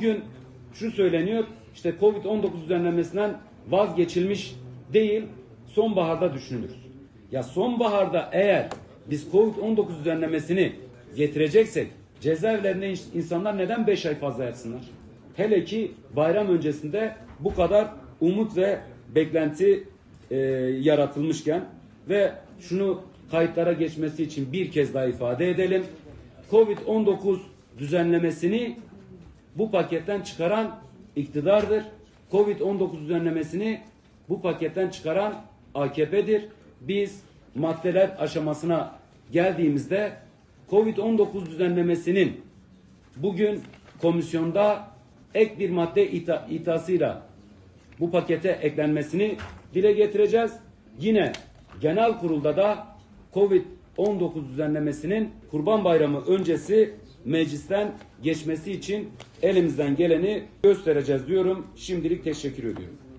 bugün şu söyleniyor işte Covid-19 düzenlemesinden vazgeçilmiş değil sonbaharda düşünülür. Ya sonbaharda eğer biz Covid-19 düzenlemesini getireceksek cezaevlerinde ins- insanlar neden 5 ay fazla yatsınlar? Hele ki bayram öncesinde bu kadar umut ve beklenti e, yaratılmışken ve şunu kayıtlara geçmesi için bir kez daha ifade edelim. Covid-19 düzenlemesini bu paketten çıkaran iktidardır. Covid-19 düzenlemesini bu paketten çıkaran AKP'dir. Biz maddeler aşamasına geldiğimizde Covid-19 düzenlemesinin bugün komisyonda ek bir madde ita, itasıyla bu pakete eklenmesini dile getireceğiz. Yine genel kurulda da Covid-19 düzenlemesinin Kurban Bayramı öncesi meclisten geçmesi için elimizden geleni göstereceğiz diyorum. Şimdilik teşekkür ediyorum.